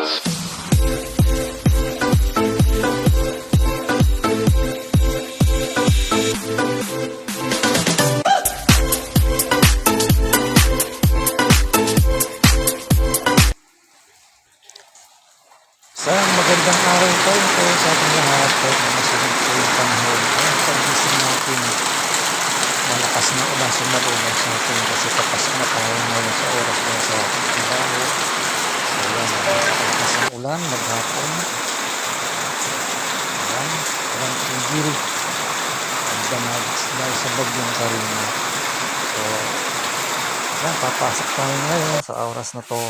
Sa magandang araw po ito sa ating lahat kahit na masamang po yung panahon. Ayan, pagising na ulan sumalunod sa atin kasi papasok na ngayon sa oras na sa ating trabaho. So yan, malakas ang ulan, maghapon. Ayan, walang tingil. Ang damag dahil sa bagyong Karina. So, yan, papasok tayo ngayon sa oras na to.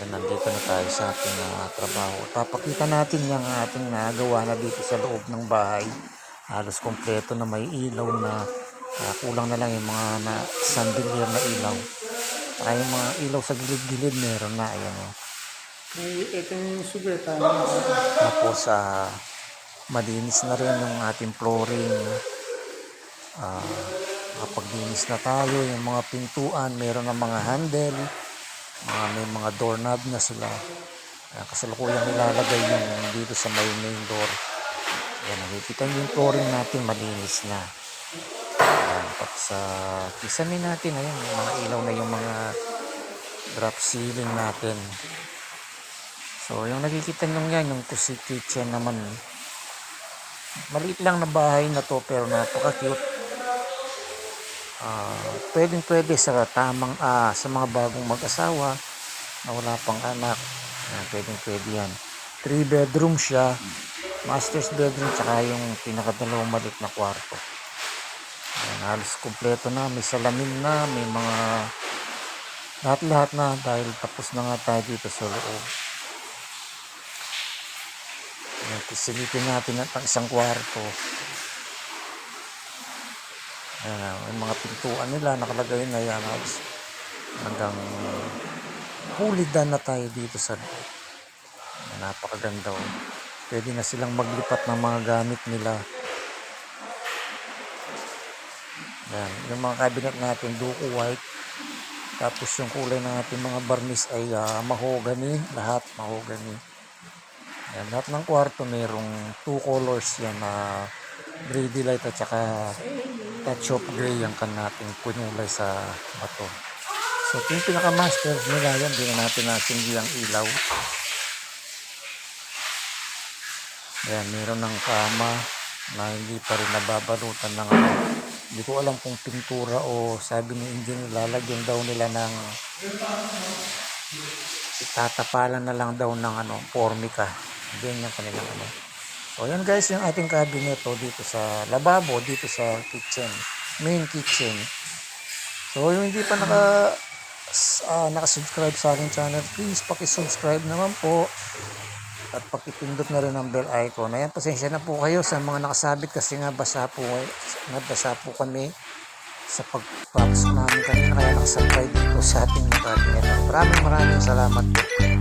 Yan, nandito na tayo sa ating ah, trabaho. Papakita natin yung ating nagawa na dito sa loob ng bahay. Halos kompleto na may ilaw na ah, kulang na lang yung mga na chandelier na ilaw. Yung mga ilaw sa gilid-gilid meron na. Ayan, oh. May itong subeta na Tapos ah malinis na rin yung ating flooring. Ah, kapaglinis na tayo, yung mga pintuan, meron ng mga handle, mga may mga doorknob na sila. Kaya kasalukuyang nilalagay yung dito sa may main door. Yan, nakikita yung flooring natin malinis na. Ayan, tapos sa kisamin natin, ayan, yung mga ilaw na yung mga drop ceiling natin. So, yung nakikita nyo yan, yung kusi kitchen naman. Maliit lang na bahay na to, pero napaka-cute. Ah, pwedeng pwede sa tamang, ah, sa mga bagong mag-asawa na wala pang anak. Ayan, pwedeng pwede yan. Three bedroom siya. Master's bedroom, tsaka yung pinakadalawang maliit na kwarto. Ayan, halos kumpleto na. May salamin na, may mga lahat-lahat na dahil tapos na nga tayo dito sa loob. Ayan, silipin natin at ang isang kwarto. Ayan, yung mga pintuan nila nakalagay na yan. Hanggang fully done na tayo dito sa Napakaganda. Oh. Pwede na silang maglipat ng mga gamit nila. Ayan, yung mga cabinet natin, duko white. Tapos yung kulay ng ating mga barnis ay ah, mahogany. Lahat mahogany. Ayan, lahat ng kwarto mayroong two colors yan na gray delight at saka touch of gray ang kan natin kunulay sa bato. So ito yung pinaka-master nila yan. Hindi na natin nasindi ang ilaw. Ayan, meron ng kama na hindi pa rin nababalutan ng ano. Hindi ko alam kung pintura o sabi ni engineer lalagyan daw nila ng itatapalan na lang daw ng ano, formica. Diyan yung kanilang ano. So, yan guys, yung ating cabinet oh, dito sa lababo, dito sa kitchen, main kitchen. So, yung hindi pa naka ah, naka-subscribe sa aking channel, please paki-subscribe naman po. At pakipindot na rin ang bell icon. Ayan, pasensya na po kayo sa mga nakasabit kasi nga basa po, nabasa po kami sa pagpapasok namin kanina kaya nakasubscribe dito sa ating mga cabinet. Maraming maraming salamat po.